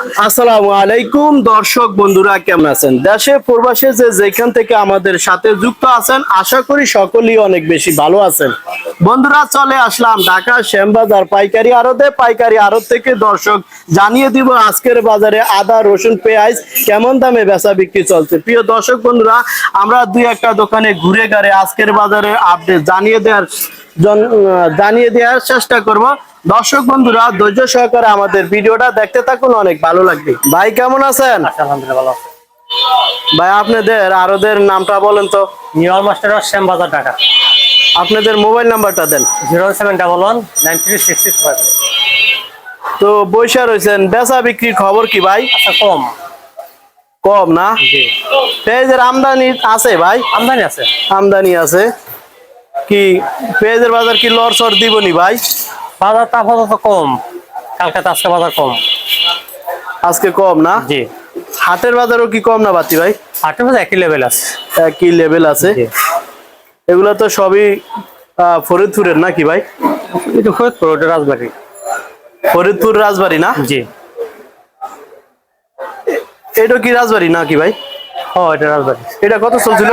আসসালামু আলাইকুম, দর্শক বন্ধুরা, কেমন আছেন? দেশে, প্রবাসে যে যেখান থেকে আমাদের সাথে যুক্ত আছেন, আশা করি সকলেই অনেক বেশি ভালো আছেন। বন্ধুরা, চলে আসলাম ঢাকা শ্যামবাজার পাইকারি আড়তে। পাইকারি আড়ত থেকে দর্শক জানিয়ে দিব আজকের বাজারে আদা, রসুন, পেঁয়াজ কেমন দামে বেচা বিক্রি চলছে। প্রিয় দর্শক বন্ধুরা, আমরা দুই একটা দোকানে ঘুরে গাড়ে আজকের বাজারে আপডেট জানিয়ে দেওয়ার জানিয়ে দেওয়ার চেষ্টা করব। দর্শক বন্ধুরা ধৈর্য সহকারে আমাদের ভিডিওটা দেখতে থাকুন অনেক ভালো লাগবে। ভাই কেমন আছেন? আলহামদুলিল্লাহ ভালো ভাই আপনাদের আরোদের নামটা বলেন তো। নিউ মাস্টার শ্যাম বাজার ঢাকা। আপনাদের মোবাইল নাম্বারটা দেন। Zero seven double one nine three six six five. তো বৈশা রয়েছেন বেচা বিক্রির খবর কি ভাই? আচ্ছা কম। কম না? পেঁয়াজের আমদানি আছে ভাই? আমদানি আছে। আমদানি আছে। কি পেঁয়াজের বাজার কি লড়সড় দিবনি ভাই? বাজার আপাতত কম। কালকাতা আজকে বাজার কম। আজকে কম না? জি। হাটের বাজারও কি কম না বাতি ভাই? আটের মধ্যে একই লেভেল আছে। কি লেভেল আছে। এগুলো তো সবই ফরিদপুরের নাকি ভাই? এটা ফরিদপুর ওটা রাজবাড়ি। ফরিদপুর রাজবাড়ি না? জি। এটা কি রাজবাড়ি নাকি ভাই? ও এটা রাজবাড়ি। এটা কত চলছিল?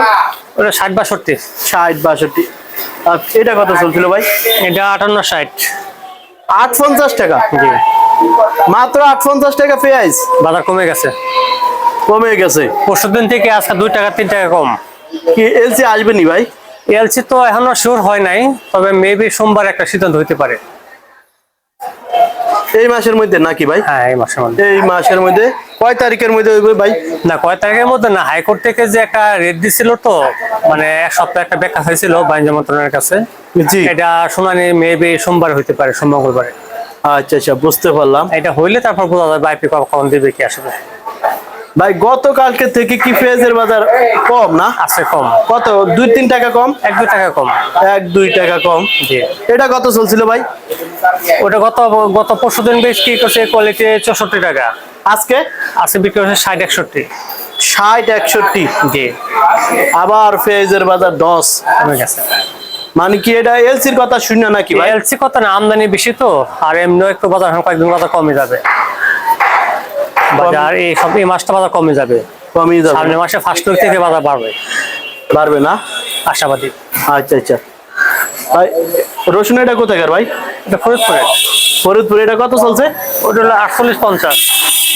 ওটা ষাট বাষট্টি। ষাট বাষট্টি। এটা কত চলছিল ভাই? এটা আটান্ন ষাট। আট পঞ্চাশ টাকা। জি। মাত্র আট পঞ্চাশ টাকা পেঁয়াজ। বাজার কমে গেছে। কমে গেছে। পরশু দিন থেকে আজকে দুই টাকা তিন টাকা কম। কি এলসি আসবে নি ভাই? এলসি তো এখনও শিওর হয় নাই তবে মেবি সোমবার একটা সিদ্ধান্ত হইতে পারে। এই মাসের মধ্যে নাকি ভাই? হ্যাঁ এই মাসের মধ্যে। এই মাসের মধ্যে কয় তারিখের মধ্যে ভাই? না কয় তারিখের মধ্যে না হাইকোর্ট থেকে যে একটা রেট দিছিল তো মানে এক সপ্তাহ একটা ব্যাখ্যা হয়েছিল বাণিজ্য মন্ত্রণালয়ের কাছে। জি। এটা শুনানি মেবি সোমবার হইতে পারে সোম মঙ্গলবারে। আচ্ছা আচ্ছা বুঝতে পারলাম। এটা হইলে তারপর বোঝা যাবে আইপি কখন দিবে কি আসবে ভাই গতকালকে থেকে কি পেঁয়াজের বাজার কম না? আছে কম। কত? দুই তিন টাকা কম? এক দুই টাকা কম। এক দুই টাকা কম। এটা কত চলছিল ভাই? ওটা গত গত পরশু দিন বেশ কি করছে কোয়ালিটি চৌষট্টি টাকা। আজকে? আছে বিক্রি হচ্ছে ষাট একষট্টি। ষাট একষট্টি? জি। আবার পেঁয়াজের বাজার দশ। গেছে। মানে কি এটা এলসির কথা শুনে নাকি ভাই? এলসি কত না আমদানি বেশি তো আর এমনিও একটু বাজার কয়েকদিন বাজার কমে যাবে। বাজার এই সব এই মাসটা বাজার কমে যাবে। কমে যাবে। সামনের মাসে ফার্স্ট উইক থেকে বাজার বাড়বে। বাড়বে না? আশাবাদী। আচ্ছা আচ্ছা। ভাই রসুন এটা কোথাকার ভাই? এটা ফরিদপুরে ফরিদপুর এটা কত চলছে? ওটা হলো আটচল্লিশ পঞ্চাশ।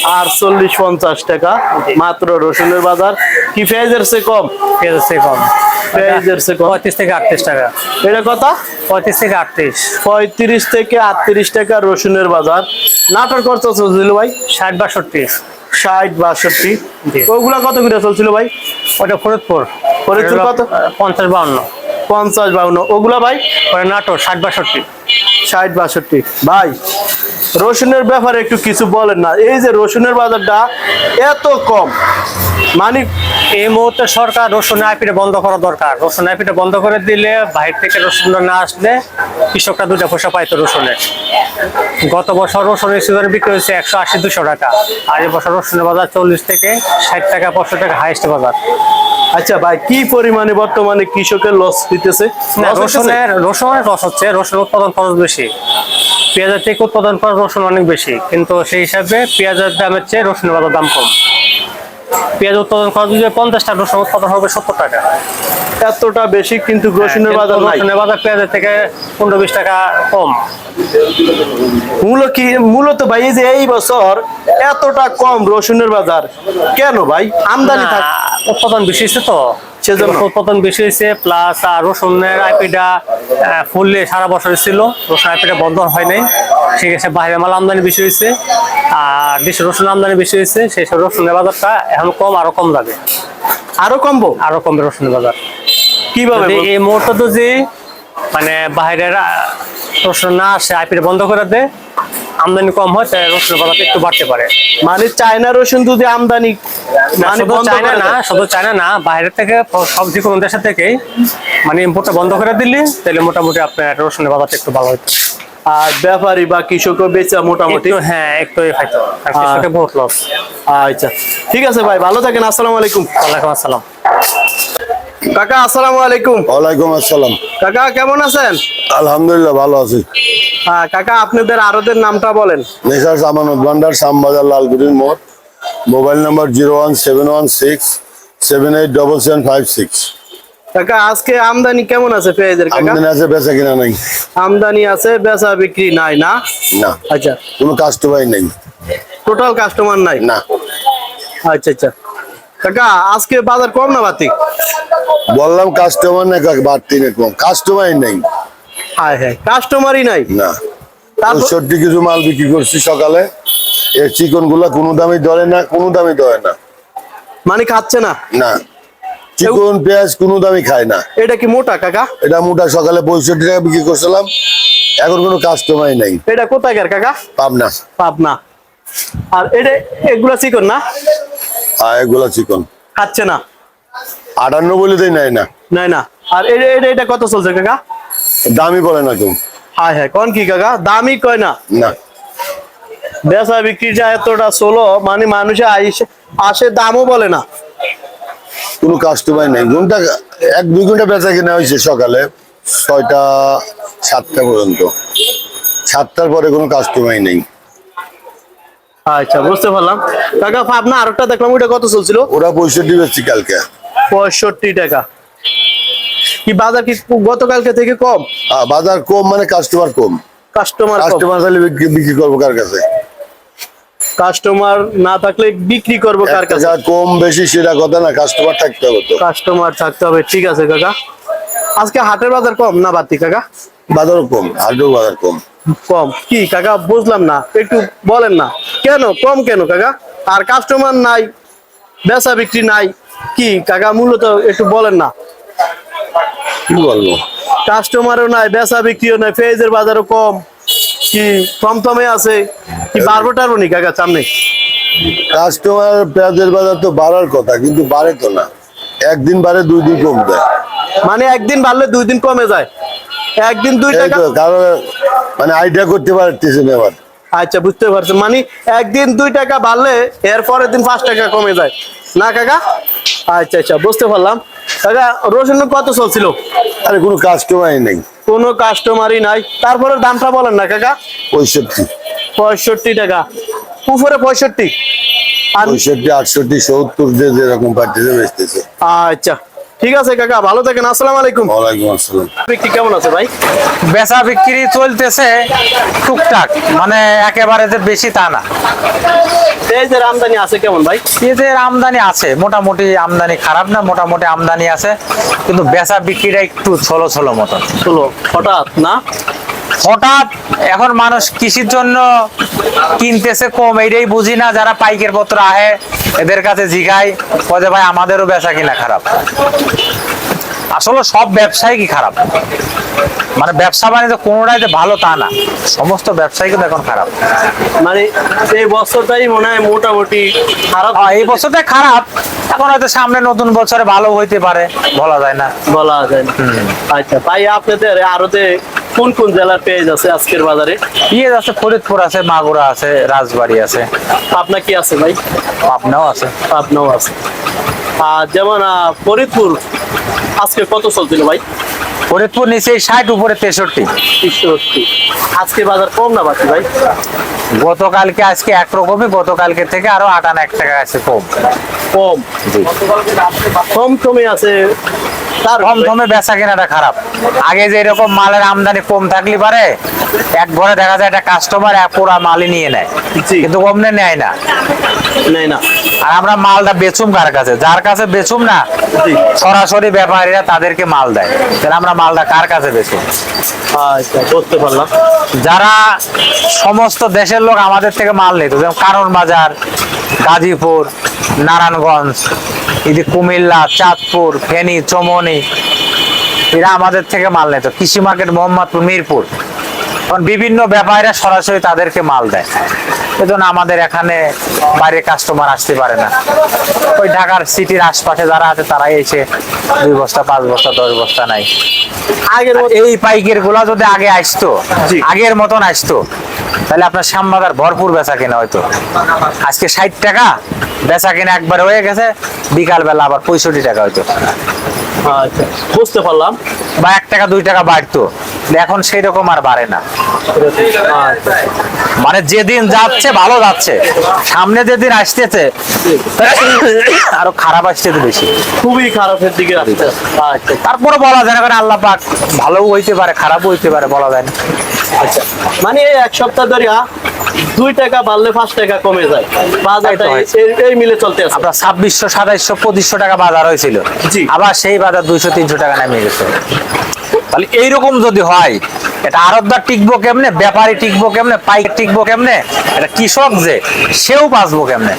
আটচল্লিশ পঞ্চাশ টাকা। মাত্র রসুনের বাজার। কি পেঁয়াজের সে কম? পেঁয়াজের কম। পেঁয়াজের সে কম। পঁয়ত্রিশ থেকে আটত্রিশ টাকা। এটা কত? পঁয়ত্রিশ থেকে আটত্রিশ। পঁয়ত্রিশ থেকে আটত্রিশ টাকা রসুনের বাজার। নাটোর কত চলছিল ভাই? ষাট বাষট্টি। ষাট বাষট্টি। ওগুলা কত করে চলছিল ভাই? ওটা ফরিদপুর। ফরিদপুর কত? পঞ্চাশ বাউন্ন। পঞ্চাশ বাউন্ন। ওগুলা ভাই? ওটা নাটোর ষাট বাষট্টি। ষাট বাষট্টি। ভাই রসুনের ব্যাপারে একটু কিছু বলেন না। এই যে রসুনের বাজারটা এত কম। মানে এই মুহূর্তে সরকার রসুন আইপিটা বন্ধ করা দরকার। রসুন আইপিটা বন্ধ করে দিলে বাইরে থেকে রসুন না আসলে কৃষকরা দুটা পয়সা পাইতো রসুনের গত বছর রসুনের সিজনে বিক্রি হয়েছে একশো আশি দুশো টাকা। আর এই বছর রসুনের বাজার চল্লিশ থেকে ষাট টাকা পাঁচশো টাকা হাইস্ট বাজার। আচ্ছা ভাই কি পরিমাণে বর্তমানে কৃষকের লস দিতেছে? রসুনের রসুনের লস হচ্ছে রসুন উৎপাদন খরচ বেশি। পেঁয়াজের থেকে উৎপাদন করা রসুন অনেক বেশি, কিন্তু সেই হিসাবে পেঁয়াজের দামের চেয়ে রসুনের দাম কম। পেঁয়াজ উৎপাদন খরচ যদি পঞ্চাশটা রসুন উৎপাদন হবে সত্তর টাকা। এতটা বেশি কিন্তু রসুনের বাজার নাই। রসুনের বাজার পেঁয়াজের থেকে পনেরো বিশ টাকা কম। মূল কি মূলত ভাই এই যে এই বছর এতটা কম রসুনের বাজার। কেন ভাই? আমদানি উৎপাদন বেশি হয়েছে তো। সেজন্য? উৎপাদন বেশি হয়েছে প্লাস আর রসুনের আইপিটা ফুললে সারা বছর ছিল। রসুন আইপিটা বন্ধ হয় নাই। ঠিক আছে বাইরে মাল আমদানি বেশি হয়েছে আর দেশের রসুন আমদানি বেশি হয়েছে সেই সব রসুনের বাজারটা এখন কম আরও কম যাবে। আরও কমবো? আরও কমবে রসুনের বাজার। কীভাবে এই মুহূর্তে যদি মানে বাইরের রসুন না আসে আইপিটা বন্ধ করে দেয় আমদানি কম হয় তাহলে রসুনের বাজারটা একটু বাড়তে পারে। মানে চায়না রসুন যদি আমদানি মানে শুধু চায়না না শুধু চায়না না বাইরে থেকে সব যে কোনো দেশের থেকেই মানে ইম্পোর্টটা বন্ধ করে দিলে তাহলে মোটামুটি আপনার রসুনের বাজারটা একটু ভালো হতো আর ব্যাপারী বা কৃষকও বেচা মোটামুটি? হ্যাঁ একটু হয়তো। আর বহুত লস আচ্ছা। ঠিক আছে ভাই ভালো থাকেন আসসালামু আলাইকুম। ওয়ালাইকুম আসসালাম। কাকা আসসালামু আলাইকুম। ওয়ালাইকুম আসসালাম। কাকা কেমন আছেন? আলহামদুলিল্লাহ ভালো আছি। হ্যাঁ কাকা আপনাদের আরদের নামটা বলেন। মেসার সামানত ভান্ডার শ্যামবাজার লালগুড়ির মোড়। Mobile number zero one seven one six seven eight double seven five six. কাকা আজকে আমদানি কেমন আছে পেঁয়াজের কাকা? আমদানি আছে বেচা কিনা নাই। আমদানি আছে বেচা বিক্রি নাই না? না। আচ্ছা। কোনো কাস্টমার নেই। টোটাল কাস্টমার নাই? না। আচ্ছা আচ্ছা। কাকা আজকে বাজার কম না বাতি বললাম কাস্টমার না কাকে বাড়তি না কম। কাস্টমার নেই। হ্যাঁ হ্যাঁ। কাস্টমারই নাই? না। পঁয়ষট্টি কিছু মাল বিক্রি করছি সকালে। এর চিকনগুলা কোনো দামই ধরে না কোনো দামই ধরে না। মানে খাচ্ছে না? না। চিকন পেঁয়াজ কোনো দামই খায় না। এটা কি মোটা কাকা? এটা মোটা সকালে পঁয়ষট্টি টাকা বিক্রি করছিলাম। এখন কোনো কাস্টমারই নাই। এটা কোথাকার কাকা? পাবনা। পাবনা। আর এটা এগুলা চিকন না? আর এগুলা চিকন। খাচ্ছে না। আটান্ন বলে দেয় নাই না। নাই না। আর এটা এটা এটা কত চলছে কাকা? দামই বলে না কেউ। হ্যাঁ হ্যাঁ কোন কি কাকা? দামই কয় না। না। বেচা বিক্রিটা এতটা চলো মানে মানুষে আসে দামও বলে না। কোনো কাস্টমার নেই। ঘণ্টা এক দুই ঘণ্টা বেচা কিনা হয়েছে সকালে ছয়টা সাতটা পর্যন্ত। সাতটার পরে কোনো কাস্টমার নেই। আচ্ছা বুঝতে পারলাম। কাকা পাবনা আরেকটা দেখলাম ওইটা কত চলছিল? ওরা পঁয়ষট্টি বেচছি কালকে। পঁয়ষট্টি টাকা। কি বাজার কি গতকালকে থেকে কম? বাজার কম মানে কাস্টমার কম। কাস্টমার কাস্টমার তাহলে বিক্রি বিক্রি করব কার কাছে? কাস্টমার না থাকলে বিক্রি করব কার কাছে? কম বেশি সেটা কথা না কাস্টমার থাকতে হবে কাস্টমার থাকতে হবে ঠিক আছে কাকা। আজকে হাটের বাজার কম না বাতি কাকা? বাজারও কম হাটেও বাজার কম। কম। কি কাকা বুঝলাম না একটু বলেন না। কেন? কম কেন কাকা? আর কাস্টমার নাই বেচা বিক্রি নাই কি কাকা মূলত একটু বলেন না। কি বলব? কাস্টমারও নাই বেচা বিক্রিও নাই পেঁয়াজের বাজারও কম। কি থমথমে আছে? কি বাড়বো টারবো নি কাকা সামনে কাস্টমার পেঁয়াজের বাজার তো বাড়ার কথা কিন্তু বাড়ে তো না। একদিন বাড়ে দুই দিন কম মানে একদিন বাড়লে দুই দিন কমে যায়। একদিন দুই টাকা কারণ মানে আইডিয়া করতে পারতেছে না আচ্ছা বুঝতে পারছি। মানে একদিন দুই টাকা বাড়লে এর পরের দিন পাঁচ টাকা কমে যায়। না কাকা? আচ্ছা আচ্ছা বুঝতে পারলাম। কাকা রসুন কত চলছিল? আরে কোনো কাস্টমারই নাই। কোনো কাস্টমারই নাই। তারপরে দামটা বলেন না কাকা। পঁয়ষট্টি। পঁয়ষট্টি টাকা। উপরে পঁয়ষট্টি। পঁয়ষট্টি আটষট্টি সত্তর যে যেরকম বেচতেছে। আচ্ছা। ঠিক আছে কাকা ভালো থাকেন আসসালামু আলাইকুম। ওয়ালাইকুম আসসালাম। বিক্রি কেমন আছে ভাই? বেচা বিক্রি চলতেছে টুকটাক মানে একেবারে যে বেশি তা না। পেঁয়াজের আমদানি আছে কেমন ভাই? পেঁয়াজের আমদানি আছে মোটামুটি আমদানি খারাপ না মোটামুটি আমদানি আছে কিন্তু বেচা বিক্রিটা একটু ছলো ছলো মতন। ছলো হঠাৎ না? হঠাৎ এখন মানুষ কৃষির জন্য কিনতেছে কম এইটাই বুঝি না যারা পাইকের পত্র আহে এদের কাছে জিগাই কয়ে যে ভাই আমাদেরও বেচা কিনা খারাপ। আসলে সব ব্যবসায়ী কি খারাপ? মানে ব্যবসা বাণিজ্য কোনোটাই যে ভালো তা না সমস্ত ব্যবসায়ী কিন্তু এখন খারাপ। মানে এই বছরটাই মনে হয় মোটামুটি খারাপ। আহ, এই বছরটাই খারাপ এখন হয়তো সামনে নতুন বছরে ভালো হইতে পারে বলা যায় না। বলা যায় না। আচ্ছা তাই আপনাদের আরতে কোন কোন জেলার পেঁয়াজ আছে আজকের বাজারে? পেঁয়াজ আছে ফরিদপুর আছে মাগুরা আছে রাজবাড়ি আছে। আপনার কি আছে ভাই? পাবনাও আছে। আপনাও আছে। আর যেমন ফরিদপুর আজকে কত চলছিল ভাই? ফরিদপুর নিচে ষাট উপরে তেষট্টি। তেষট্টি। আজকে বাজার কম না বাকি ভাই? গতকালকে আজকে একরকমই গতকালকে থেকে আরও আটান্ন এক টাকা আছে কম। কম। কম কমে আছে তার কম দামে বেচা কেনাটা খারাপ। আগে যে এরকম মালের আমদানি কম থাকলে পারে এক ঘরে দেখা যায় একটা কাস্টমার এক পুরা মালই নিয়ে নেয়। কিন্তু কমনে নেয় না। নেয় না। আর আমরা মালটা বেচুম কার কাছে? যার কাছে বেচুম না সরাসরি ব্যাপারীরা তাদেরকে মাল দেয়। তাহলে আমরা মালটা কার কাছে বেচুম? আচ্ছা বুঝতে পারলাম। যারা সমস্ত দেশের লোক আমাদের থেকে মাল নিত যেমন কারণ বাজার গাজীপুর নারায়ণগঞ্জ এদিকে কুমিল্লা চাঁদপুর ফেনী চমনি এরা আমাদের থেকে মাল নিত। কৃষি মার্কেট মোহাম্মদপুর মিরপুর। বিভিন্ন ব্যাপারীরা সরাসরি তাদেরকে মাল দেয়। এজন্য আমাদের এখানে বাইরে কাস্টমার আসতে পারে না। ওই ঢাকার সিটির আশপাশে যারা আছে তারাই এসে দুই বস্তা পাঁচ বস্তা দশ বস্তা নাই আগের এই পাইকেরগুলা যদি আগে আসতো আগের মতন আসতো তাহলে আপনার শ্যামবাজার ভরপুর বেচা কেনা হয়তো আজকে ষাট টাকা বেচা কেনা একবার হয়ে গেছে বিকাল বেলা আবার পঁয়ষট্টি টাকা হয়তো আচ্ছা বুঝতে পারলাম। বা এক টাকা দুই টাকা বাড়তো। এখন সেই রকম আর বাড়ে না। মানে যেদিন যাচ্ছে ভালো যাচ্ছে। সামনে যেদিন আসতেছে আরও খারাপ আসতেছে বেশি। খুবই খারাপের দিকে আচ্ছা তারপরে বলা যায় না কারণ আল্লাহ পাক ভালোও হইতে পারে খারাপও হইতে পারে বলা যায় না। আচ্ছা মানে এই এক সপ্তাহ ধরে আ, দুই টাকা বাড়লে পাঁচ টাকা কমে যায়। বাজারটা। এই- মিলে চলতে আছে। আপনার ছাব্বিশশো সাতাইশশো পঁচিশশো টাকা বাজার হয়েছিল। আবার সেই বাজার দুইশো তিনশো টাকা নেমে গেছে। তাহলে এইরকম যদি হয় এটা আরবদার টিকবো কেমনে? ব্যাপারী টিকবো কেমনে? পাইক টিকবো কেমনে? এটা কৃষক যে সেও বাঁচবো কেমনে?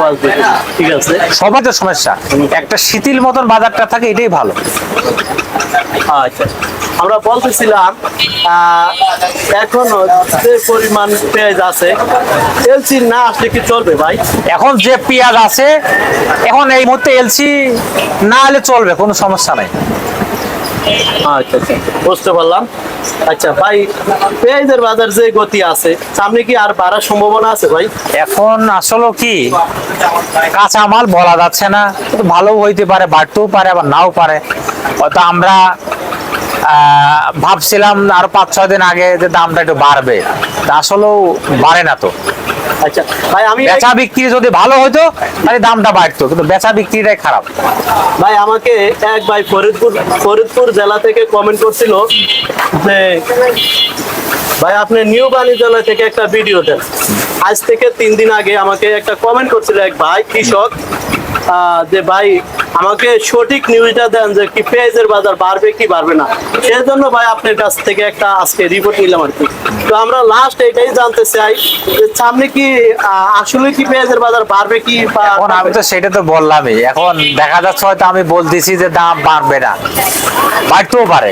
বাঁচবে। ঠিক আছে। সবার তো সমস্যা। একটা শিথিল মতন বাজারটা থাকে এটাই ভালো। আচ্ছা। আমরা বলতেছিলাম এখনও যে পরিমাণ পেঁয়াজ আছে এলসি না আসলে কি চলবে ভাই? এখন যে পেঁয়াজ আছে এখন এই মুহূর্তে এলসি না হলে চলবে কোনো সমস্যা নাই। আচ্ছা আচ্ছা। আচ্ছা এখন কি, কাঁচা বলা যাচ্ছে না ভালো হইতে পারে, বাড়তেও পারে, আবার নাও পারে। হয়তো আমরা ভাবছিলাম আরও পাঁচ, ছয় দিন আগে যে দামটা একটু বাড়বে। আসলেও বাড়ে না তো। আচ্ছা ভাই আমি বেচা বিক্রি যদি ভালো হতো তাহলে দামটা বাড়তো কিন্তু বেচা বিক্রিটাই খারাপ। ভাই আমাকে এক ভাই ফরিদপুর ফরিদপুর জেলা থেকে কমেন্ট করছিল যে ভাই আপনি নিউ বাণিজ্যালয় থেকে একটা ভিডিও দেন। আজ থেকে তিন দিন আগে আমাকে একটা কমেন্ট করছিল এক ভাই কৃষক। যে ভাই আমাকে সঠিক নিউজটা দেন যে কি পেঁয়াজের বাজার বাড়বে কি বাড়বে না। সেই জন্য ভাই আপনার কাছ থেকে একটা আজকে রিপোর্ট নিলাম আর কি। তো আমরা লাস্ট এটাই জানতে চাই যে সামনে কি আসলে কি পেঁয়াজের বাজার বাড়বে কি এখন আমি তো সেটা তো বললামই। এখন দেখা যাচ্ছে হয়তো আমি বলতেছি যে দাম বাড়বে না। বাড়তেও পারে।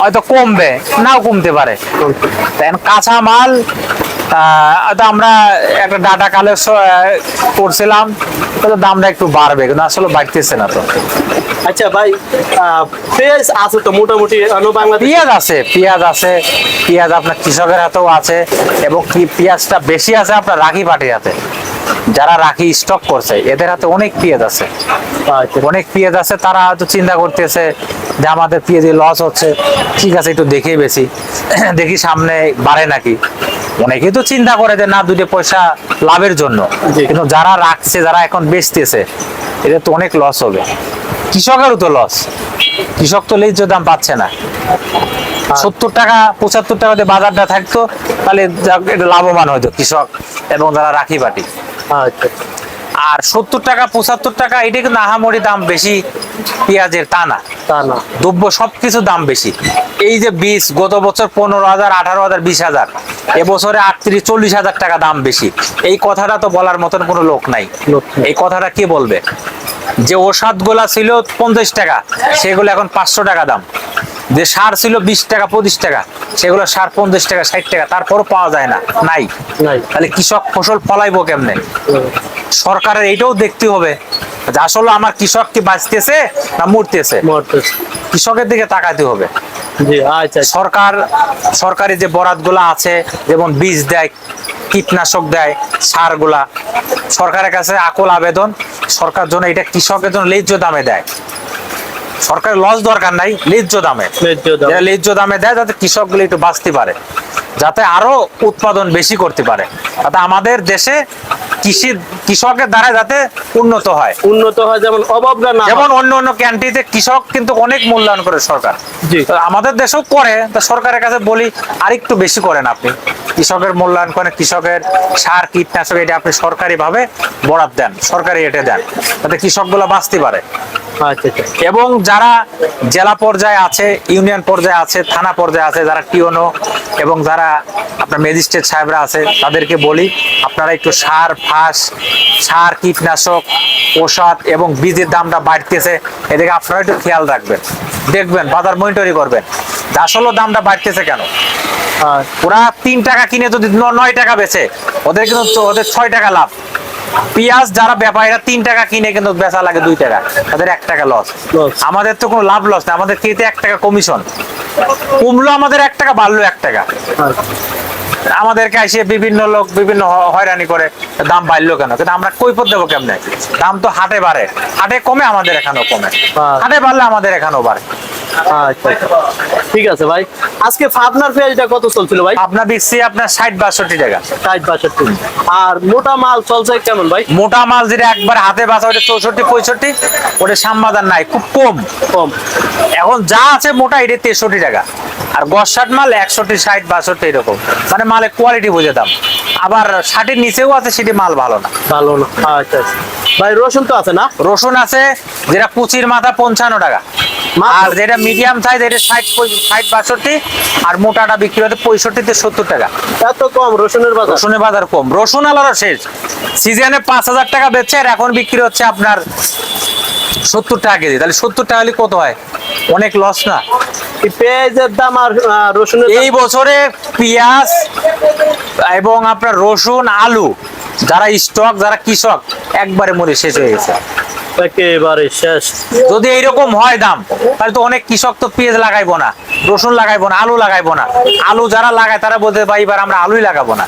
হয়তো কমবে, নাও কমতে পারে। কাঁচা মাল আমরা একটা ডাটা কালেকশন করছিলাম। হয়তো দামটা একটু বাড়বে কিন্তু আসলে বাড়তেছে না তো। আচ্ছা ভাই আহ, পেঁয়াজ আছে তো মোটামুটি পেঁয়াজ আছে পেঁয়াজ আছে পেঁয়াজ আপনার কৃষকের হাতেও আছে এবং কি পেঁয়াজটা বেশি আছে আপনার রাখি পাটির হাতে? যারা রাখি স্টক করছে এদের হাতে অনেক পেঁয়াজ আছে। আচ্ছা। অনেক পেঁয়াজ আছে তারা হয়তো চিন্তা করতেছে যে আমাদের পেঁয়াজে লস হচ্ছে। ঠিক আছে একটু দেখে বেশি। দেখি সামনে বাড়ে নাকি। অনেকেই তো চিন্তা করে যে না দুটো পয়সা লাভের জন্য। কিন্তু যারা রাখছে যারা এখন বেচতেছে এদের তো অনেক লস হবে। কৃষকেরও তো লস কৃষক তো লেজ্জ দাম পাচ্ছে না। সত্তর টাকা পঁচাত্তর টাকা দিয়ে বাজারটা থাকতো তাহলে এটা লাভবান হতো কৃষক এবং যারা রাখি বাটি আচ্ছা। আর সত্তর টাকা পঁচাত্তর টাকা এটা কিন্তু আহামরি দাম বেশি পেঁয়াজের তা না তা না। দ্রব্য সবকিছু দাম বেশি। এই যে বীজ গত বছর পনেরো হাজার আঠারো হাজার বিশ হাজার। এবছরে আটত্রিশ চল্লিশ হাজার টাকা দাম বেশি। এই কথাটা তো বলার মতন কোনো লোক নাই। লোক নাই। এই কথাটা কে বলবে? যে ওষাদ গোলা ছিল পঞ্চাশ টাকা সেগুলো এখন পাঁচশো টাকা দাম। যে সার ছিল বিশ টাকা পঁচিশ টাকা সেগুলো সার পঞ্চাশ টাকা ষাট টাকা তারপরও পাওয়া যায় না নাই। তাহলে কৃষক ফসল ফলাইবো কেমনে? সরকারের এইটাও দেখতে হবে যে আসলে আমার কৃষক কি বাঁচতেছে না মরতেছে? কৃষকের দিকে তাকাতে হবে। আচ্ছা আচ্ছা। সরকার সরকারি যে বরাতগুলো আছে যেমন বীজ দেয় কীটনাশক দেয় সারগুলা সরকারের কাছে আকল আবেদন সরকার জন্য এটা কৃষকের জন্য লেজ্জ দামে দেয়। সরকারের লস দরকার নাই লিজ্জ দামে ন্যায্য দাম। দেয় যাতে কৃষকগুলো একটু বাঁচতে পারে যাতে আরও উৎপাদন বেশি করতে পারে তাতে আমাদের দেশে কৃষি কৃষকের দ্বারা যাতে উন্নত হয়। উন্নত হয় যেমন অভাবটা না যেমন অন্য অন্য ক্যান্টিতে কৃষক কিন্তু অনেক মূল্যায়ন করে সরকার। জি। আমাদের দেশেও করে তা সরকারের কাছে বলি আর একটু বেশি করেন আপনি। কৃষকের মূল্যায়ন করেন কৃষকের সার কীটনাশক এটা আপনি সরকারি ভাবে বরাদ দেন সরকারি এটা দেন যাতে কৃষকগুলো বাঁচতে পারে। আচ্ছা আচ্ছা। এবং যারা জেলা পর্যায়ে আছে ইউনিয়ন পর্যায়ে আছে থানা পর্যায়ে আছে যারা টিওনো এবং যারা আপনার ম্যাজিস্ট্রেট সাহেবরা আছে তাদেরকে বলি আপনারা একটু সার ফাঁস সার কীটনাশক ঔষধ এবং বীজের দামটা বাড়তেছে। এদিকে আপনারা একটু খেয়াল রাখবেন। দেখবেন বাজার মনিটরি করবেন। আসলে দামটা বাড়তেছে কেন? আর ওরা তিন টাকা কিনে যদি নয় টাকা বেচে ওদের কিন্তু ওদের ছয় টাকা লাভ। পেঁয়াজ যারা ব্যাপারীরা তিন টাকা কিনে কিন্তু বেচা লাগে দুই টাকা। তাদের এক টাকা লস। আমাদের তো কোনো লাভ লস না। আমাদের খেতে এক টাকা কমিশন কমলো আমাদের এক টাকা বাড়লো এক টাকা। আমাদেরকে এসে বিভিন্ন লোক বিভিন্ন হয়রানি করে দাম বাড়লো কেন? কিন্তু আমরা কৈফত দেবো কেমনে? দাম তো হাটে বাড়ে। হাটে কমে আমাদের এখানেও কমে। হাটে বাড়লে আমাদের এখানেও বাড়ে। আচ্ছা। ঠিক আছে ভাই। আজকে ফাবনার পেঁয়াজটা কত চলছিল ভাই? আপনার বিক্রি আপনার ষাট বাষট্টি টাকা। ষাট বাষট্টি। আর মোটা মাল চলছে কেমন ভাই? মোটা মাল যেটা একবার হাতে বাঁচা ওটা চৌষট্টি পঁয়ষট্টি ওটা সাম্বাদার নাই খুব কম। কম। এখন যা আছে মোটা এটা তেষট্টি টাকা। আর গসাট মাল একষট্টি ষাট বাষট্টি এরকম। মানে মালের কোয়ালিটি বুঝে দাম আবার ষাটের নিচেও আছে সেটি মাল ভালো না। ভালো না। আচ্ছা আচ্ছা। ভাই রসুন তো আছে না? রসুন আছে যেটা কুচির মাথা পঞ্চান্ন টাকা। আর যেটা মিডিয়াম সাইজ এটা ষাট ষাট বাষট্টি আর মোটাটা বিক্রি হতে পঁয়ষট্টিতে সত্তর টাকা। এত কম রসুনের বাজার? রসুনের বাজার কম। রসুন আলাদা শেষ। সিজনে পাঁচ হাজার টাকা বেচছে আর এখন বিক্রি হচ্ছে আপনার সত্তর টাকা কেজি তাহলে সত্তর টাকা হলে কত হয়? অনেক লস না? এই পেঁয়াজের দাম আর রসুন এই বছরে পেঁয়াজ এবং আপনার রসুন আলু যারা স্টক যারা কৃষক একবারে মরে শেষ হয়ে গেছে। একেবারে শেষ। যদি এইরকম হয় দাম তাহলে তো অনেক কৃষক তো পেঁয়াজ লাগাইবো না রসুন লাগাইবো না আলু লাগাইবো না। আলু যারা লাগায় তারা বলতে ভাই এবার আমরা আলুই লাগাবো না।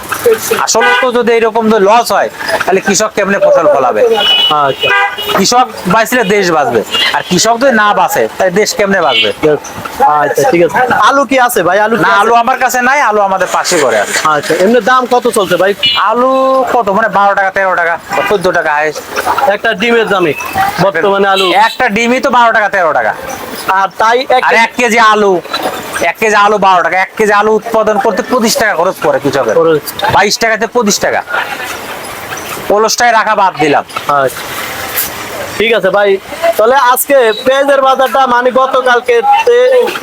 আসলে তো যদি এরকম লস হয় তাহলে কৃষক কেমনে ফসল ফলাবে? আচ্ছা। কৃষক বাঁচলে দেশ বাঁচবে আর কৃষক যদি না বাঁচে তাহলে দেশ কেমনে বাঁচবে? আচ্ছা ঠিক আছে। আলু কি আছে ভাই? আলু না আলু আমার কাছে নাই আলু আমাদের পাশে করে আছে। আচ্ছা এমনি দাম কত চলছে ভাই? আলু কত? মানে বারো টাকা তেরো টাকা চোদ্দ টাকা একটা ডিমের দামে। বর্তমানে আলু। একটা ডিমই তো বারো টাকা তেরো টাকা। আর তাই এক আর এক কেজি আলু এক কেজি আলু বারো টাকা এক কেজি আলু উৎপাদন করতে পঁচিশ টাকা খরচ পড়ে কৃষকের। বাইশ টাকাতে পঁচিশ টাকা। পলসটাই রাখা বাদ দিলাম। আচ্ছা। ঠিক আছে ভাই। তাহলে আজকে পেঁয়াজের বাজারটা মানে গতকালকে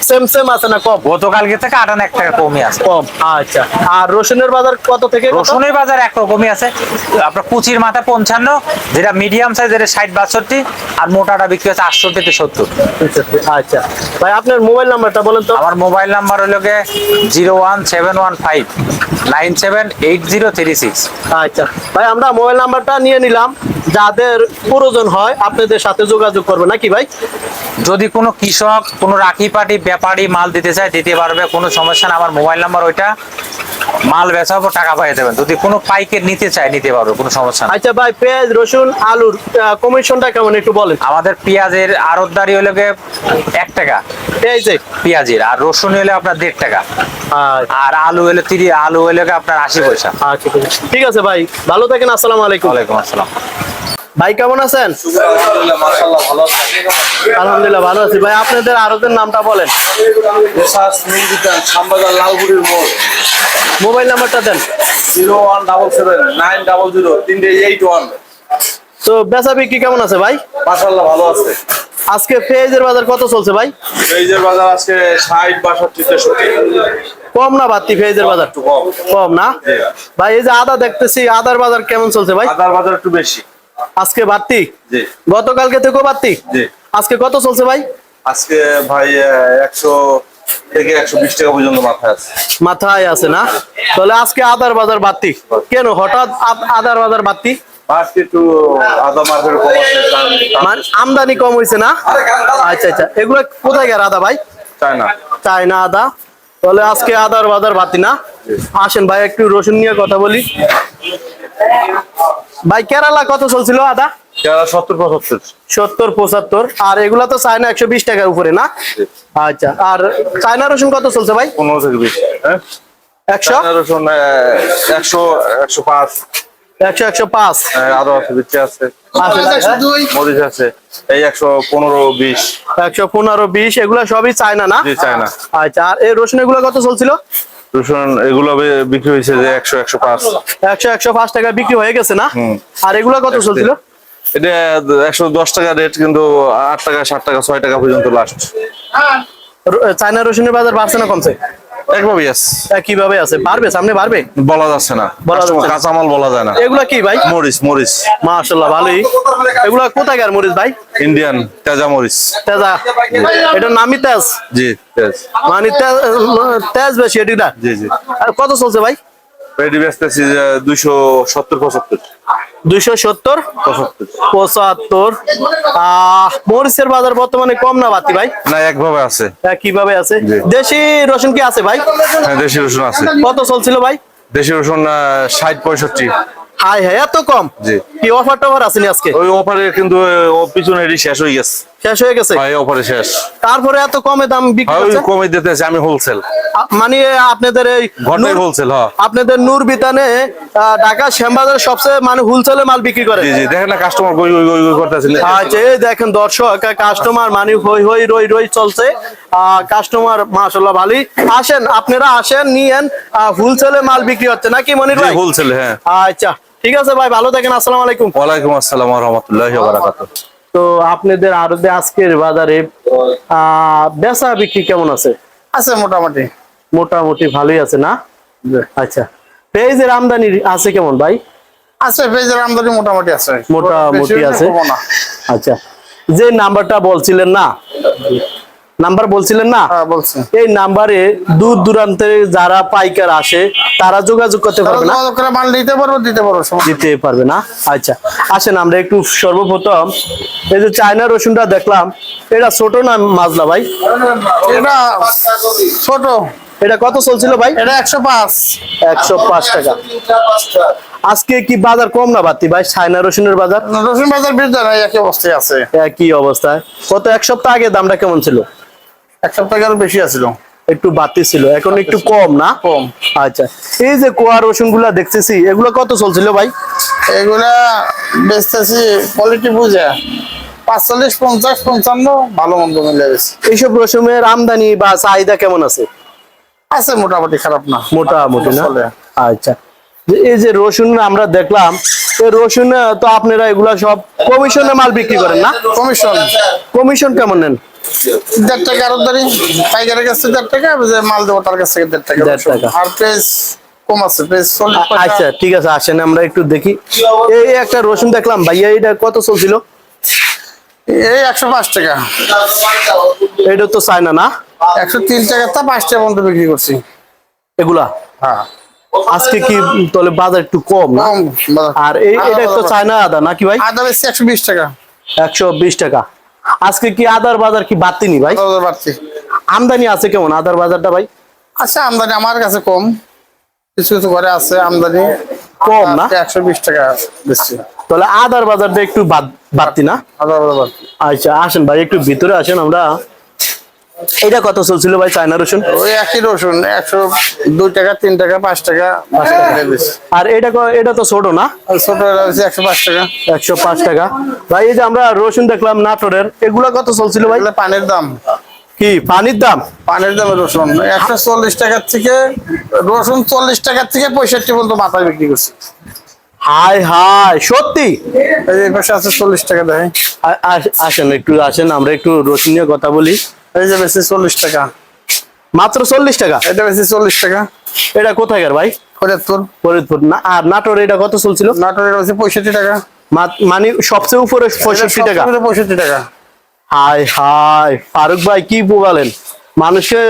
সেম সেম আছে না কম? গতকালকে থেকে আটান্ন এক টাকা কমই আছে। কম আচ্ছা। আর রসুনের বাজার কত থেকে রসুনের বাজার একরকমই আছে। আপনার কুচির মাথা পঞ্চান্ন যেটা মিডিয়াম সাইজ যেটা ষাট বাষট্টি আর মোটাটা বিক্রি হচ্ছে আটষট্টি থেকে সত্তর। আচ্ছা। ভাই আপনার মোবাইল নাম্বারটা বলেন তো। আমার মোবাইল নাম্বার হলো গিয়ে zero one seven one five nine seven eight zero three six. আচ্ছা। ভাই আমরা মোবাইল নাম্বারটা নিয়ে নিলাম। যাদের প্রয়োজন হয় আপনাদের সাথে যোগাযোগ করবে, নাকি ভাই? যদি কোনো কৃষক, কোনো রাখি পাটি ব্যাপারী মাল দিতে চায়, দিতে পারবে, কোনো সমস্যা না। আমার মোবাইল নাম্বার ওইটা। মাল বেচাবো টাকা পাই দেবেন। যদি কোনো পাইকে নিতে চায় নিতে পারবে কোনো সমস্যা না আচ্ছা ভাই পেঁয়াজ রসুন আলুর কমিশনটা কেমন একটু বলেন? আমাদের পেঁয়াজের আড়তদারি হলো গিয়ে এক টাকা। এই যে পেঁয়াজের আর রসুন হলে আপনার দেড় টাকা। আচ্ছা। আর আলু হলে তিরি আলু হলে আপনার আশি পয়সা। আচ্ছা, ঠিক আছে। ঠিক আছে ভাই ভালো থাকেন আসসালামু আলাইকুম। ওয়ালাইকুম আসসালাম। ভাই কেমন আছেন? আলহামদুলিল্লাহ ভালো আছি। ভাই আপনাদের আরতের নামটা বলেন। লালগুড়ির মোড়। মোবাইল নাম্বারটা দেন। Zero one double seven nine double zero তিনটে এইট ওয়ান। তো বেচা বিক্রি কেমন আছে ভাই? মাসাল্লাহ ভালো আছে। আজকে পেঁয়াজের বাজার কত চলছে ভাই? পেঁয়াজের বাজার আজকে ষাট বাষট্টি তেষট্টি। কম না বাড়তি পেঁয়াজের বাজার? একটু কম। কম না? ভাই এই যে আদা দেখতেছি আদার বাজার কেমন চলছে ভাই? আদার বাজার একটু বেশি। আজকে বাড়তি? গতকালকে থেকেও বাড়তি? আজকে কত চলছে ভাই? আজকে ভাই একশো থেকে একশো বিশ টাকা পর্যন্ত মাথায় আছে। মাথায় আছে না? তাহলে আজকে আদার বাজার বাড়তি? কেন হঠাৎ আদ- আদার বাজার বাড়তি? মানে আমদানি কম হয়েছে না? আচ্ছা আচ্ছা। এগুলো কোথায় গেল আদা ভাই? চায় না চায়না আদা। তাহলে আজকে আদার বাজার বাড়তি না? আসেন ভাই একটু রসুন নিয়ে কথা বলি। ভাই কেরালা কত চলছিল আদা? সত্তর পঁচাত্তর। সত্তর পঁচাত্তর। আর এগুলা তো চায়না একশো বিশ টাকার উপরে না? আচ্ছা আর চায়না রসুন কত চলছে ভাই? পনেরো থেকে বিশ। হ্যাঁ? একশো? রসুন আহ, একশো একশো পাঁচ। একশো একশো পাঁচ। আদা আছে বিচি আছে। মরিচ আছে। এই একশো পনেরো বিশ। একশো পনেরো বিশ এগুলা সবই চায়না না? চায়না। আচ্ছা আর এই রসুন এগুলো কত চলছিল? রসুন এগুলো বিক্রি হয়েছে যে একশো একশো পাঁচ। একশো একশো পাঁচ টাকা বিক্রি হয়ে গেছে না? আর এগুলা কত চলছিল? এটা একশো দশ টাকা রেট কিন্তু আট টাকা সাত টাকা ছয় টাকা পর্যন্ত লাস্ট চায়না রসুনের বাজার বাড়ছে না কমছে? কীভাবে আছে? পারবে সামনে পারবে বলা যাচ্ছে না। কাঁচামাল বলা যায় না। এগুলা কি ভাই? মরিচ ভালোই। এগুলা কোথাকার মরিচ ভাই? ইন্ডিয়ান তেজা মরিচ। তেজা। এটার নামই তেজ। জি তেজ। মানে তেজ বেশি জি জি। আর কত চলছে ভাই? রেডি বেচতেছি দুইশো সত্তর পঁচাত্তর। দুইশো সত্তর পঁচাত্তর। মরিচের বাজার বর্তমানে কম না বাতি ভাই? না একভাবে আছে। কীভাবে আছে? দেশি রসুন কি আছে ভাই? হ্যাঁ দেশি রসুন আছে। কত চলছিল ভাই? দেশি রসুন ষাট পঁয়ষট্টি। হাই হাই এত কম? জি। কি অফার টফার আসেনি আজকে? ওই অফারে কিন্তু পিছনে শেষ হয়ে গেছে। শেষ হয়ে গেছে? হয় অফারে শেষ। তারপরে এত কমে দাম বিক্রি হয়, কমে দিতেছে আমি হোলসেল মানে আপনাদের এই হোলসেল হ্যাঁ। আপনাদের নূর বিতানে ঢাকা শ্যামবাজারে সবচেয়ে মানে হোলসেলে মাল বিক্রি করে। জি জি দেখেন না কাস্টমার গই গই গই করতেছিল আচ্ছা এই দেখেন দর্শক কাস্টমার মানে হই হই রই রই চলছে। কাস্টমার মাশাল্লাহ ভালোই। আসেন আপনারা আসেন নিয়েন হোলসেলে মাল বিক্রি হচ্ছে। নাকি মনির ভাই? হোলসেল হ্যাঁ। আচ্ছা ঠিক আছে ভাই ভালো থাকেন আসসালামু আলাইকুম। ওয়ালাইকুম আসসালাম রহমতুল্লাহি বারাকাতুহু। তো আপনাদের আরবে আজকের বাজারে বেচা বিক্রি কেমন আছে? আছে মোটামুটি। মোটামুটি ভালোই আছে না? আচ্ছা পেঁয়াজের আমদানি আছে কেমন ভাই? আছে পেঁয়াজের আমদানি মোটামুটি আছে। মোটামুটি আছে। আচ্ছা যে নাম্বারটা বলছিলেন না? নাম্বার বলছিলেন না? হ্যাঁ এই নাম্বারে দূর দূরান্তে যারা পাইকার আসে তারা যোগাযোগ করতে পারবে না? মাল দিতে পারব দিতে পারব দিতে পারবে না? আচ্ছা আসেন আমরা একটু সর্বপ্রথম এই যে চায়না রসুনটা দেখলাম এটা ছোট না মাজলা ভাই? এটা ছোট। এটা কত চলছিল ভাই? এটা একশো পাঁচ। একশো পাঁচ টাকা। আজকে কি বাজার কম না বাতি ভাই? চায়না রসুনের বাজার? রসুন বাজার একই অবস্থায় আছে। কি অবস্থায়। কত এক সপ্তাহ আগে দামটা কেমন ছিল? এক সপ্তাহ বেশি আছিল। একটু বাড়তি ছিল এখন একটু কম না? কম। আচ্ছা এই যে কোয়া রসুনগুলা দেখতেছি এগুলো কত চলছিল ভাই? এগুলা বেচতেছি কোয়ালিটি বুঝে পাঁচচল্লিশ পঞ্চাশ পঞ্চান্ন ভালো মন্দ মিলে গেছে এইসব রসুনের আমদানি বা চাহিদা কেমন আছে? আছে মোটামুটি খারাপ না মোটামুটি না। আচ্ছা এই যে রসুন আমরা দেখলাম এই রসুন তো আপনারা এগুলা সব কমিশনে মাল বিক্রি করেন না? কমিশন। কমিশন কেমন নেন? দেড় টাকা আরও দাঁড়ি পাইকারের কাছে দেড় টাকা যে মাল দেবো তার কাছ থেকে দেড় টাকা দেড় টাকা। আর কম আছে আচ্ছা ঠিক আছে আসেন আমরা একটু দেখি। এই একটা রসুন দেখলাম ভাইয়া এটা কত চলছিল? এই একশো পাঁচ টাকা। এটা তো না? একশো তিন টাকা তা পাঁচ টাকা পর্যন্ত বিক্রি করছি। এগুলা? হ্যাঁ। আজকে কি তাহলে বাজার একটু কম আর এই এটা তো চায়না আদা নাকি ভাই? আদা বেশি একশো বিশ টাকা। একশো বিশ টাকা। আজকে কি আদার বাজার কি বাড়তি নি ভাই? বাড়ছে বাড়তি। আমদানি আছে কেমন আদার বাজারটা ভাই? আচ্ছা আমদানি আমার কাছে কম। কিছু কিছু ঘরে আছে আমদানি। কম না? একশো বিশ টাকা বেশি। তাহলে আদার বাজারটা একটু বাড়তি না? আদার বাজার বাড়তি। আচ্ছা আসেন ভাই একটু ভিতরে আসেন আমরা। এটা কত চলছিল ভাই চায়না রসুন? ওই একই রসুন একশো দুই টাকা তিন টাকা পাঁচ টাকা পাঁচ টাকা আর এটা এটা তো ছোট না? ছোট একশো পাঁচ টাকা। একশো পাঁচ টাকা। ভাই এই যে আমরা রসুন দেখলাম নাটোরের এগুলা কত চলছিল ভাই? পানির দাম। কি পানির দাম? পানির দাম রসুন। একশো চল্লিশ টাকার থেকে রসুন চল্লিশ টাকার থেকে পঁয়ষট্টি পর্যন্ত মাথায় বিক্রি করছে। হাই হাই সত্যি? এই পাশে আছে চল্লিশ টাকা দেয় আসেন একটু আসেন আমরা একটু রসুন নিয়ে কথা বলি। এই যে বেশি চল্লিশ টাকা। মাত্র চল্লিশ টাকা? এটা বেশি চল্লিশ টাকা। এটা কোথাকার ভাই? ফরিদপুর। ফরিদপুর। না আর নাটোর এটা কত চলছিল? নাটোরের হচ্ছে পঁয়ষট্টি টাকা। মানে সবচেয়ে উপরে পঁয়ষট্টি টাকা? পঁয়ষট্টি টাকা। হাই হাই ফারুক ভাই কি মানুষের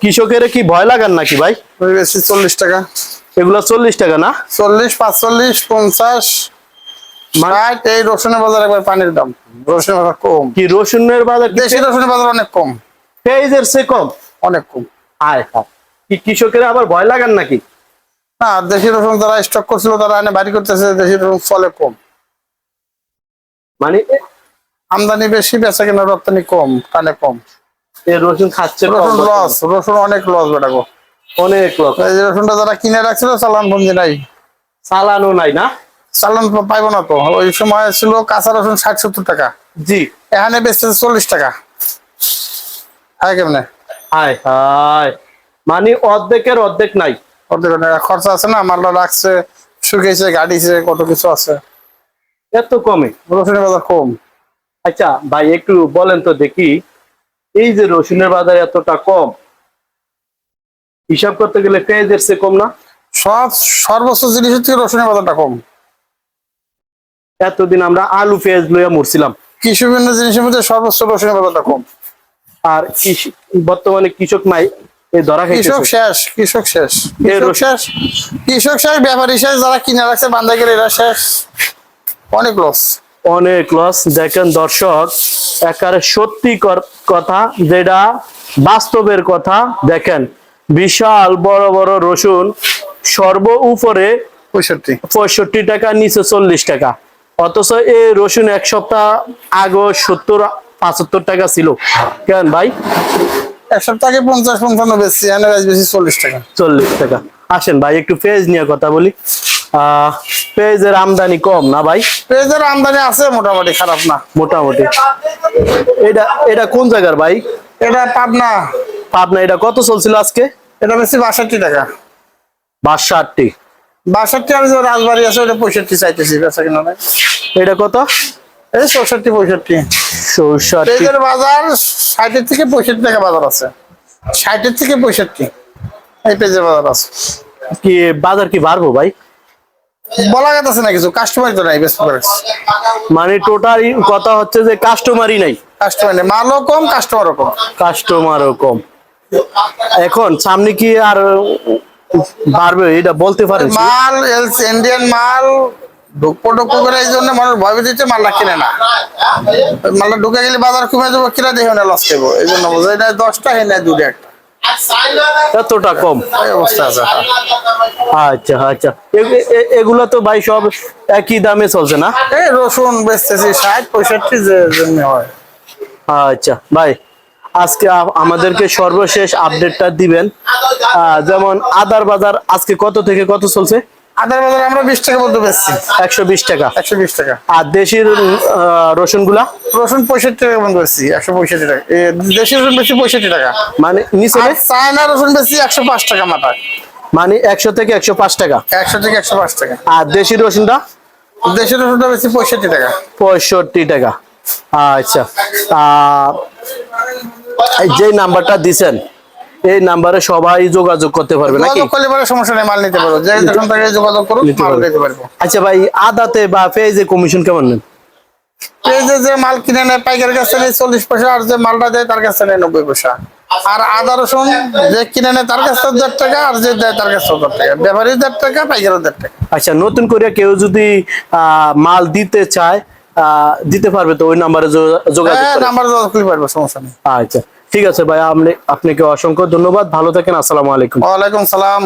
কৃষকের কি ভয় লাগান নাকি ভাই? চল্লিশ টাকা। এগুলো চল্লিশ টাকা না? চল্লিশ পাঁচচল্লিশ পঞ্চাশ এই রসুনের বাজার একবার পানির দাম। রসুনের বাজার কম। কি রসুনের বাজার দেশি রসুনের বাজার অনেক কম। পেঁয়াজের সে কম? অনেক কম। কি কৃষকের আবার ভয় লাগান নাকি? না দেশি রসুন যারা স্টক করছিল তারা এনে বাড়ি করতেছে দেশি রসুন ফলে কম। মানে আমদানি বেশি বেচা কেনা রপ্তানি কম কানে কম। এই রসুন খাচ্ছে রসুন লস রসুন অনেক লস বেটা গো। অনেক এই রসুনটা যারা কিনে রাখছিল চালান বন্দি নাই। চালানো নাই না? চালান পাইবো না তো। ওই সময় ছিল কাঁচা রসুন ষাট সত্তর টাকা। জি। এখানে বেচতেছে চল্লিশ টাকা। হ্যাঁ কেমনে? মানে অর্ধেকের অর্ধেক নাই। অর্ধেক খরচা আছে না? মালটা রাখছে শুকিয়েছে গাড়িছে কত কিছু আছে। এত কমে? রসুনের বাজার কম। আচ্ছা ভাই একটু বলেন তো দেখি। এই যে রসুনের বাজার এতটা কম হিসাব করতে গেলে পেঁয়াজের সে কম না? সব সর্বোচ্চ জিনিসের থেকে রসুনের বাজারটা কম। এতদিন আমরা আলু পেঁয়াজ লইয়া মরছিলাম। কৃষি বিভিন্ন জিনিসের মধ্যে সর্বোচ্চ রসুনের কম। আর কৃষি বর্তমানে কৃষক নাই এই ধরা কৃষক শেষ কৃষক শেষ। কৃষক শেষ কৃষক শেষ ব্যাপারী শেষ যারা কিনে রাখছে এরা শেষ। অনেক লস অনেক লস দেখেন দর্শক একারে সত্যি কথা যেটা বাস্তবের কথা দেখেন বিশাল বড় বড় রসুন সর্ব উপরে পঁয়ষট্টি। পঁয়ষট্টি টাকা নিচে চল্লিশ টাকা। অথচ এই রসুন এক সপ্তাহ আগে সত্তর পঁচাত্তর টাকা ছিল। কেন ভাই? এক সপ্তাহ আগে পঞ্চাশ পঞ্চান্ন বেশি বেশি চল্লিশ টাকা। চল্লিশ টাকা। আসেন ভাই একটু পেঁয়াজ নিয়ে কথা বলি। পেঁয়াজের আমদানি কম না ভাই? পেঁয়াজের আমদানি আছে মোটামুটি খারাপ না। মোটামুটি। এটা এটা কোন জায়গার ভাই? এটা পাবনা। পাবনা এটা কত চলছিল আজকে? এটা বেশি বাষট্টি টাকা। বাষট্টি। বাষট্টি আর যে রাজবাড়ি আছে ওটা পঁয়ষট্টি চাইতেছি বেচা কিনা নাই। এটা কত? এই চৌষট্টি পঁয়ষট্টি। চৌষট্টি। বাজার ষাটের থেকে পঁয়ষট্টি টাকা বাজার আছে। ষাটের থেকে পঁয়ষট্টি এই পেঁয়াজের বাজার আছে। কি বাজার কি বাড়বো ভাই? বলা গেছে না কিছু কাস্টমার তো নাই বেশ মানে টোটাল কথা হচ্ছে যে কাস্টমারই নাই। কাস্টমার নেই মালও কম কাস্টমারও কম। কাস্টমারও কম। এখন সামনে কি আর বাড়বে এটা বলতে পারেন মাল ইন্ডিয়ান মাল ঢুকপো ঢুকপো করে এই জন্য মানুষ ভয় দিচ্ছে মালটা কিনে না। মালটা ঢুকে গেলে বাজার কমে যাব কিনা দেখে না লস খাব এই জন্য বোঝাই না দশটা হয় না দুটো একটা। এতটা কম। অবস্থা আছে। আচ্ছা আচ্ছা। এগুলো তো ভাই সব একই দামে চলছে না? এই রসুন বেচতেছি ষাট পঁয়ষট্টি যে জন্য হয়। আচ্ছা ভাই। আজকে আমাদেরকে সর্বশেষ আপডেটটা দিবেন। যেমন আদার বাজার আজকে কত থেকে কত চলছে? আদার বাজার আমরা বিশ টাকা মধ্যে বেচছি। একশো বিশ টাকা। একশো বিশ টাকা। আর দেশি রসুনগুলা রসুন পঁয়ষট্টি টাকা মধ্যে বেচছি একশো পঁয়ষট্টি টাকা। এ, দেশি রসুন বেশি পঁয়ষট্টি টাকা। মানে নিচে চায়না রসুন বেশি একশো পাঁচ টাকা মাথা মানে একশো থেকে একশো পাঁচ টাকা। একশো থেকে একশো পাঁচ টাকা। আর দেশি রসুনটা? দেশি রসুনটা বেশি পঁয়ষট্টি টাকা। পঁয়ষট্টি টাকা। আচ্ছা। এই যে নাম্বারটা দিছেন এই নাম্বারে সবাই যোগাযোগ করতে পারবে নাকি? যোগাযোগ করলে পরে সমস্যা নেই মাল নিতে পারব। যে যখন তাকে যোগাযোগ করুন মাল নিতে পারব। আচ্ছা ভাই আদাতে বা পেঁয়াজে কমিশন কেমন নেন? এই যে মাল কিনে নেয় পাইকারের কাছে নেই চল্লিশ পয়সা আর যে মালটা দেয় তার কাছে নেয় নব্বই পয়সা। আর আদা রসুন যে কিনে নেয় তার কাছে দেড় টাকা আর যে দেয় তার কাছে দেড় টাকা। ব্যাপারী দেড় টাকা পাইকারও দেড় টাকা। আচ্ছা নতুন করে কেউ যদি আহ, মাল দিতে চায় দিতে পারবে তো ওই নাম্বারে যোগাযোগ হ্যাঁ? নাম্বার যোগাযোগ করলে পারব সমস্যা নেই। আচ্ছা ঠিক আছে ভাই আপনি আপনাকে অসংখ্য ধন্যবাদ ভালো থাকেন আসসালামু আলাইকুম। ওয়ালাইকুম সালাম।